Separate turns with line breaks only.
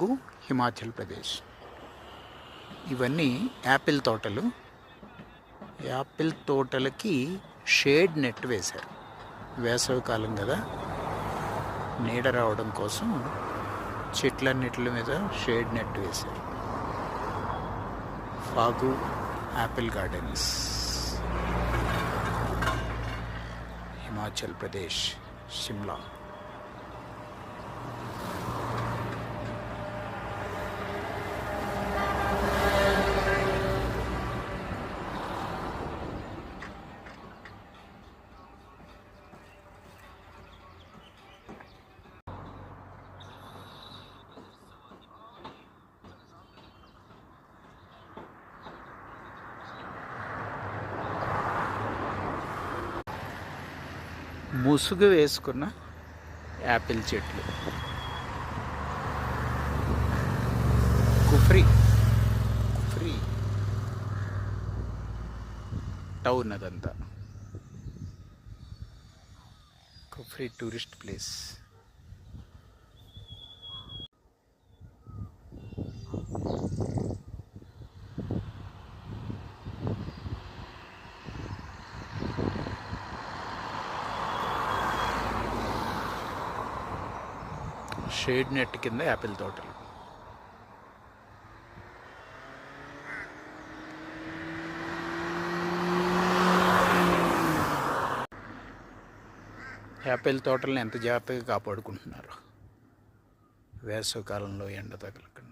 గు హిమాచల్ ప్రదేశ్. ఇవన్నీ యాపిల్ తోటలు. యాపిల్ తోటలకి షేడ్ నెట్ వేశారు. వేసవికాలం కదా. నీడ రావడం కోసం చెట్లన్నిటి మీద షేడ్ నెట్ వేశారు. Fog apple gardens. Himachal Pradesh Shimla ముసుగు వేసుకున్న యాపిల్ చెట్లు. కుఫ్రీ. కుఫ్రీ. టౌన్ అదంతా. Kufri tourist place. Shade net కింద యాపిల్ తోటలు. యాపిల్ తోటలను ఎంత జాగ్రత్తగా కాపాడుకుంటున్నారు? వేసవి కాలంలో ఎండ తగలక.